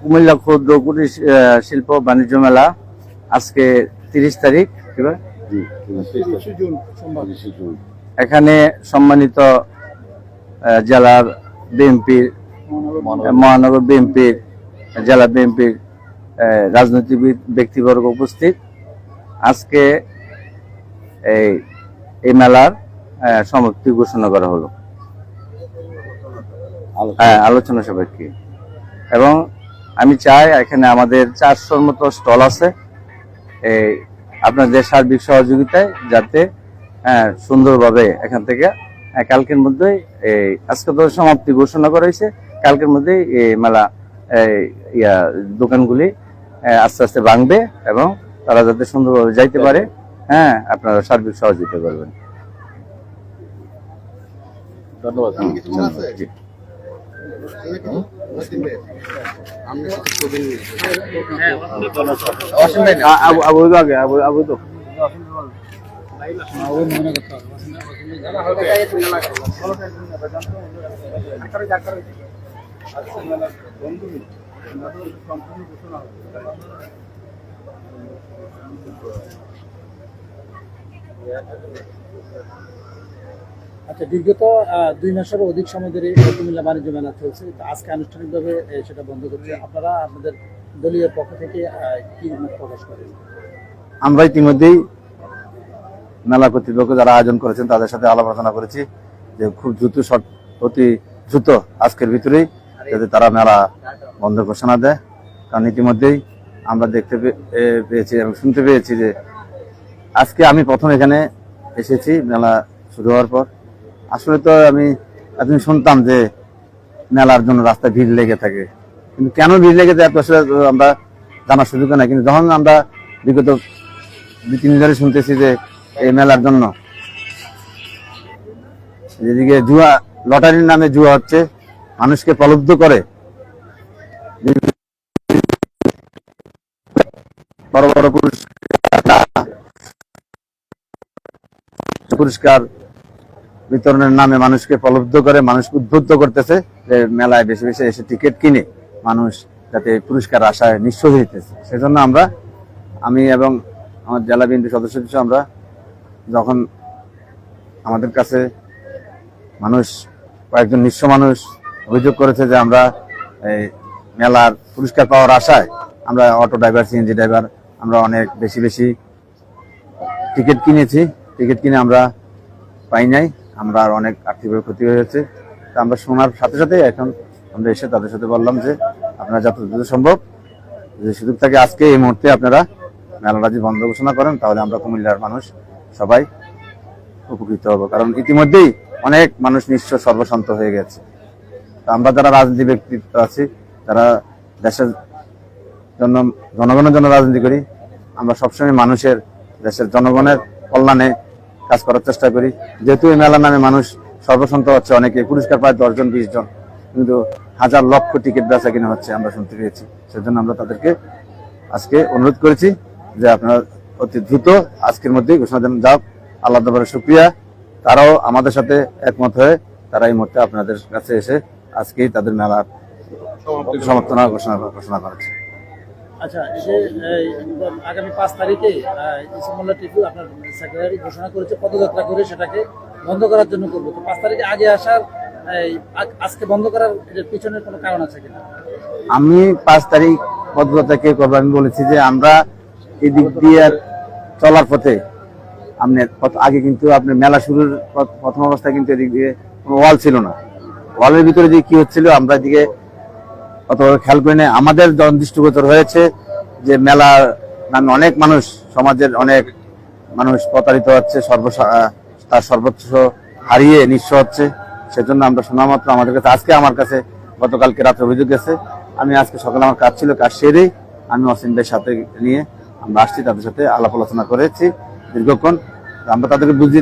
কুমিল্লা ক্ষুদ্র কুটির শিল্প বাণিজ্য মেলা আজকে তিরিশ তারিখ এবার? এখানে সম্মানিত জেলার বিএনপির মহানগর বিএনপির জেলা বিএনপির রাজনৈতিক ব্যক্তিবর্গ উপস্থিত। আজকে এই এই মেলার সমাপ্তি ঘোষণা করা হলো। হ্যাঁ আলোচনা সাপেক্ষে। এবং আমি চাই এখানে আমাদের চারশোর মতো স্টল আছে। এই আপনাদের সার্বিক সহযোগিতায় যাতে হ্যাঁ, সুন্দরভাবে এখান থেকে হ্যাঁ, কালকের মধ্যেই এই আজকে তো সমাপ্তি ঘোষণা করা হয়েছে কালকের মধ্যেই এই মেলা ইয়া দোকানগুলি আস্তে আস্তে ভাঙবে এবং তারা যাতে সুন্দরভাবে যাইতে পারে হ্যাঁ আপনারা সার্বিক সহযোগিতা করবেন। ধন্যবাদ। জি। আ- আবু তো আগে আবু আবু তো আচ্ছা বিগত দুই মাসেরও অধিক সময় ধরে কুমিল্লা বাণিজ্য মেলা চলছে। আজকে আনুষ্ঠানিকভাবে সেটা বন্ধ করছে। আপনারা আপনাদের দলীয় পক্ষ থেকে কি মত প্রকাশ করেন? আমরা ইতিমধ্যেই মেলা কর্তৃপক্ষ যারা আয়োজন করেছেন তাদের সাথে আলাপ আলোচনা করেছি যে খুব দ্রুত অতি দ্রুত আজকের ভিতরেই যাতে তারা মেলা বন্ধ ঘোষণা দেয়। কারণ ইতিমধ্যেই আমরা দেখতে পেয়েছি এবং শুনতে পেয়েছি যে আজকে আমি প্রথম এখানে এসেছি মেলা শুরু হওয়ার পর। আসলে তো আমি এতদিন শুনতাম যে মেলার জন্য রাস্তায় ভিড় লেগে থাকে। কিন্তু কেন ভিড় লেগে যায় আসলে আমরা জানার সুযোগ নাই। কিন্তু যখন আমরা বিগত দুই, তিন ধরে শুনতেছি যে এই মেলার জন্য যেদিকে জুয়া, লটারির নামে জুয়া হচ্ছে, মানুষকে প্রলুব্ধ করে, বড় বড় পুরস্কার পুরস্কার বিতরণের নামে মানুষকে প্রলুব্ধ করে মানুষকে উদ্বুদ্ধ করতেছে যে মেলায় বেশি বেশি এসে টিকিট কিনে মানুষ যাতে পুরস্কার আশায় নিঃস্ব হইতেছে। সেজন্য আমরা, আমি এবং আমার জেলা বিএনপি সদস্য হিসেবে আমরা যখন আমাদের কাছে মানুষ, কয়েকজন নিঃস্ব মানুষ অভিযোগ করেছে যে আমরা এই মেলার পুরস্কার পাওয়ার আশায় আমরা অটো ড্রাইভার, সিএনজি ড্রাইভার, আমরা অনেক বেশি বেশি টিকিট কিনেছি। টিকিট কিনে আমরা পাই নাই। আমরা আর অনেক আর্থিকভাবে ক্ষতি হয়েছে তা আমরা শোনার সাথে সাথে এখন আমরা এসে তাদের সাথে বললাম যে, আপনারা যত দ্রুত সম্ভব যে সুযোগ থাকে আজকে এই মুহূর্তে আপনারা মেলাটা যদি বন্ধ ঘোষণা করেন, তাহলে আমরা কুমিল্লার মানুষ সবাই উপকৃত হব। কারণ ইতিমধ্যেই অনেক মানুষ নিঃস্ব সর্বশান্ত হয়ে গেছে। তা আমরা যারা রাজনীতি ব্যক্তিত্ব আছি, যারা দেশের জন্য, জনগণের জন্য রাজনীতি করি, আমরা সবসময় মানুষের, দেশের জনগণের কল্যাণে কাজ করার চেষ্টা করি। যেহেতু এই মেলার নামে মানুষ সর্বসন্ত হচ্ছে, অনেকে পুরস্কার পায় দশজন, বিশ জন, কিন্তু হাজার লক্ষ টিকিট বেচা কিনা হচ্ছে আমরা শুনতে পেয়েছি। সেজন্য আমরা তাদেরকে আজকে অনুরোধ করেছি যে আপনারা অতি দ্রুত আজকের মধ্যেই ঘোষণা দেন। যাও আল্লাহ দরবারে শুক্রিয়া। তারাও আমাদের সাথে একমত হয়ে তারা এই মুহূর্তে আপনাদের কাছে এসে আজকেই তাদের মেলার সমাপ্তনা ঘোষণা ঘোষণা করেছে। আচ্ছা আগামী পাঁচ তারিখে আপনার ঘোষণা করেছে, পদযাত্রা করে সেটাকে বন্ধ করার জন্য পাঁচ তারিখে আগে আসার আজকে বন্ধ করার পিছনের কোনো কারণ আছে আমি পাঁচ তারিখ পদযাত্রা কে করব আমি বলেছি যে আমরা এদিক দিয়ে চলার পথে আপনি আগে কিন্তু আপনি মেলা শুরুর প্রথম অবস্থায় কিন্তু এদিক দিয়ে কোনো ওয়াল ছিল না। ওয়ালের ভিতরে যে কি হচ্ছিল, আমরা এদিকে অত খেয়াল করি না আমাদের দৃষ্টিগোচর হয়েছে যে মেলার নামে অনেক মানুষ, সমাজের অনেক মানুষ প্রতারিত হচ্ছে সর্ব তার সর্বোচ্চ হারিয়ে নিঃস্ব হচ্ছে, সেজন্য আমরা শোনা মাত্র আমাদের কাছে, আজকে আমার কাছে গতকালকে রাত্রে অভিযোগ গেছে। আমি আজকে সকালে আমার কাজ ছিল কাজ সেরেই আমি অসীম ভাইয়ের সাথে নিয়ে আমরা আসছি, তাদের সাথে আলাপ আলোচনা করেছি দীর্ঘক্ষণ। আমরা তাদেরকে বুঝি,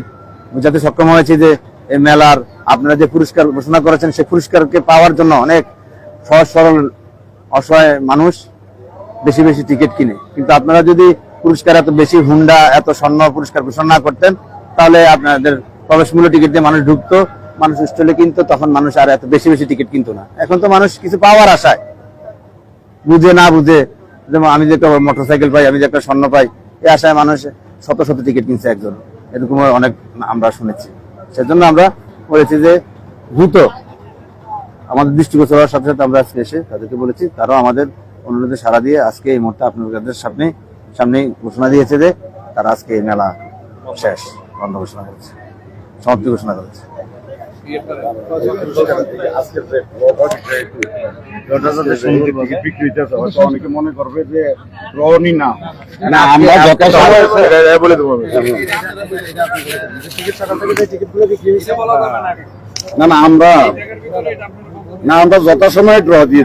বুঝাতে সক্ষম হয়েছি যে এই মেলার আপনারা যে পুরস্কার ঘোষণা করেছেন, সেই পুরস্কারকে পাওয়ার জন্য অনেক সহজ, সরল, অসহায় মানুষ বেশি বেশি টিকিট কিনে। কিন্তু আপনারা যদি পুরস্কার এত বেশি হুন্ডা, এত স্বর্ণ পুরস্কার ঘোষণা না করতেন, তাহলে আপনাদের প্রবেশ মূল্য টিকিট দিয়ে মানুষ ঢুকতো, মানুষ স্টলে কিনতো, তখন মানুষ আর এত বেশি বেশি টিকিট কিনতো না। এখন তো মানুষ কিছু পাওয়ার আশায়। বুঝে না বুঝে, যেমন আমি যে একটা মোটরসাইকেল পাই, আমি যে একটা স্বর্ণ পাই এই আশায় মানুষ শত শত টিকিট কিনছে একজন। এরকম অনেক আমরা শুনেছি। সেজন্য আমরা বলেছি যে দ্রুত আমাদের দৃষ্টিগোচর হওয়ার সাথে সাথে আমরা আজকে এসে তাদেরকে বলেছি তারাও আমাদের অনুরোধে সারা দিয়ে আজকে এই মুহূর্তে আপনাদের সামনে সামনেই ঘোষণা দিয়েছে যে তারা আজকে এই মেলা শেষ বন্ধ ঘোষণা করেছে সমাপ্তি ঘোষণা করেছে। মনে করবে যে না না আমরা বলে দেবো না না আমরা না আমরা যথাসময়ে ড্র দিয়ে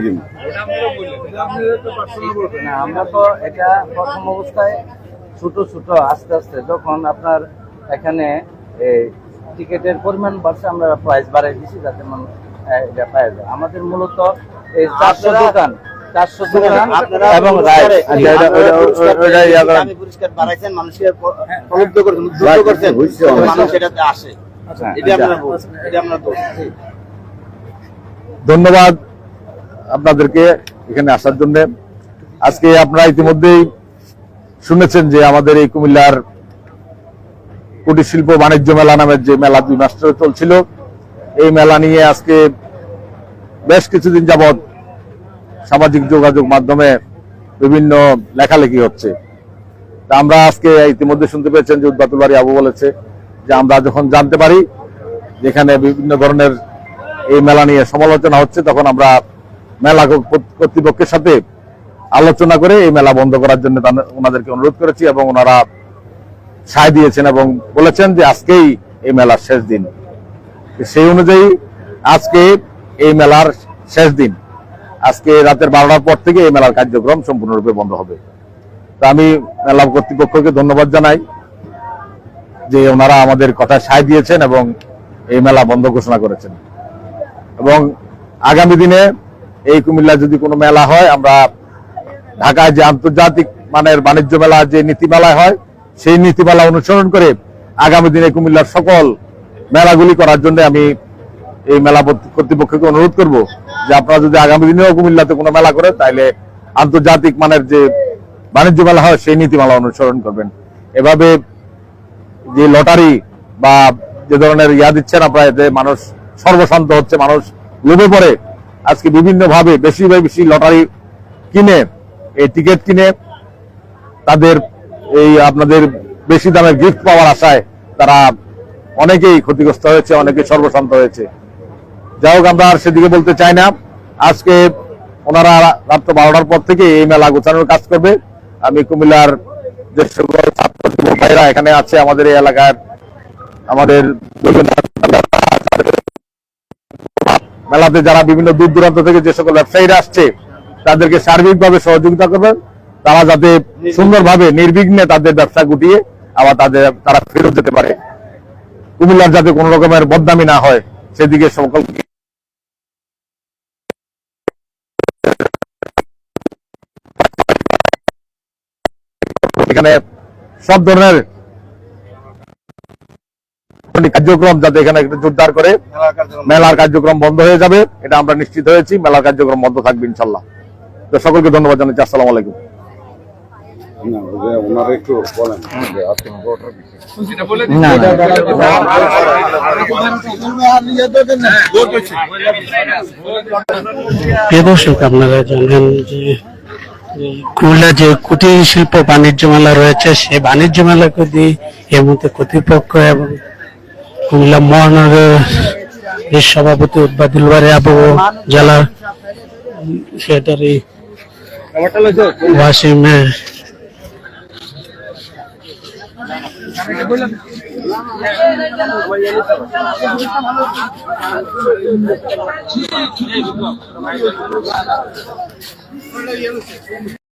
না আমরা তো এটা প্রথম অবস্থায় ছোট ছোট আস্তে আস্তে যখন আপনার এখানে টিকেটের পরিমাণ বাড়ছে আমরা প্রাইস বাড়াই দিছি যাতে মানুষ এটা পাওয়া যায় আমাদের মূলত এই চারশো দোকান। চারশো দোকান। এবং রাইড এটা- ওটা- ওটা- ওটা করেন। পুরস্কার বাড়াইছেন মানুষকে প্রলুব্ধ করছেন উদ্বুদ্ধ করছেন। বুঝছি, যাতে বুঝছি। মানুষ এটাতে আসে। এটা আপনার এটা আপনার দোষ। ধন্যবাদ আপনাদেরকে এখানে আসার জন্য। আজকে আপনারা ইতিমধ্যেই শুনেছেন যে আমাদের এই কুমিল্লার কুটির শিল্প বাণিজ্য মেলা নামের যে মেলা দুই মাস ধরে চলছিল, এই মেলা নিয়ে আজকে বেশ কিছুদিন যাবৎ সামাজিক যোগাযোগ মাধ্যমে বিভিন্ন লেখালেখি হচ্ছে। তা আমরা আজকে ইতিমধ্যে শুনতে পেয়েছেন যে উদ্বাতুল বাড়ি আবু বলেছে যে আমরা যখন জানতে পারি যেখানে বিভিন্ন ধরনের এই মেলা নিয়ে সমালোচনা হচ্ছে, তখন আমরা মেলা কর্তৃপক্ষের সাথে আলোচনা করে এই মেলা বন্ধ করার জন্য ওনাদেরকে অনুরোধ করেছি এবং ওনারা সায় দিয়েছেন এবং বলেছেন যে আজকেই এই মেলার শেষ দিন। সেই অনুযায়ী আজকে এই মেলার শেষ দিন। আজকে রাতের বারোটার পর থেকে এই মেলার কার্যক্রম সম্পূর্ণরূপে বন্ধ হবে। তা আমি মেলা কর্তৃপক্ষকে ধন্যবাদ জানাই যে ওনারা আমাদের কথা সায় দিয়েছেন এবং এই মেলা বন্ধ ঘোষণা করেছেন। এবং আগামী দিনে এই কুমিল্লা যদি কোনো মেলা হয়, আমরা ঢাকায় যে আন্তর্জাতিক মানের বাণিজ্য মেলা, যে নীতিমালায় হয়, সেই নীতিমালা অনুসরণ করে আগামী দিনে কুমিল্লার সকল মেলাগুলি করার জন্য আমি এই মেলা কর্তৃপক্ষকে অনুরোধ করব যে আপনারা যদি আগামী দিনেও কুমিল্লাতে কোনো মেলা করে তাহলে আন্তর্জাতিক মানের যে বাণিজ্য মেলা হয়, সেই নীতিমালা অনুসরণ করবেন। এভাবে যে লটারি বা যে ধরনের ইয়া দিচ্ছেন আপনারা, এতে মানুষ সর্বশান্ত হচ্ছে মানুষ লোভে পড়ে। আজকে বিভিন্ন ভাবে বেশি বেশি লটারি কিনে, এই টিকিট কিনে তাদের এই আপনাদের বেশি দামের গিফট পাওয়ার আশায় তারা অনেকেই ক্ষতিগ্রস্ত হয়েছে, অনেকে সর্বশান্ত হয়েছে। যাই হোক, আমরা আর সেদিকে বলতে চাই না। আজকে ওনারা রাত্র বারোটার পর থেকে এই মেলা গোছানোর কাজ করবে। আমি কুমিল্লার যে সকল ছাত্র ভাইরা এখানে আছে, আমাদের এই এলাকার, আমাদের মেলাতে যারা বিভিন্ন দূর দূরান্ত থেকে যে সকল ব্যবসায়ীরা আসছে, তাদেরকে সার্বিকভাবে সহযোগিতা করবেন। তারা যাতে সুন্দরভাবে, নির্বিঘ্নে তাদের ব্যবসা গুটিয়ে আবার তাদের, তারা ফেরত যেতে পারে। কুমিল্লার যাতে কোনো রকমের বদনামি না হয়, সেদিকে সকল এখানে সব ধরনের কার্যক্রম যাতে এখানে একটু জোরদার করে মেলার কার্যক্রম। বন্ধ হয়ে যাবে এটা আমরা নিশ্চিত হয়েছি মেলার কার্যক্রম বন্ধ থাকবে ইনশাল্লাহ তো সকলকে ধন্যবাদ জানাচ্ছি আসসালামু আলাইকুম। দর্শক আপনারা জানেন যে কুমিল্লা যে কুটির শিল্প বাণিজ্য মেলা রয়েছে সেই বাণিজ্য মেলাকে দিয়ে এর মধ্যে কর্তৃপক্ষ এবং কুমিল্লা মহানগর এর সভাপতি উদ্বাদুল বারে আবু জেলা সেটারই ওয়াসিমের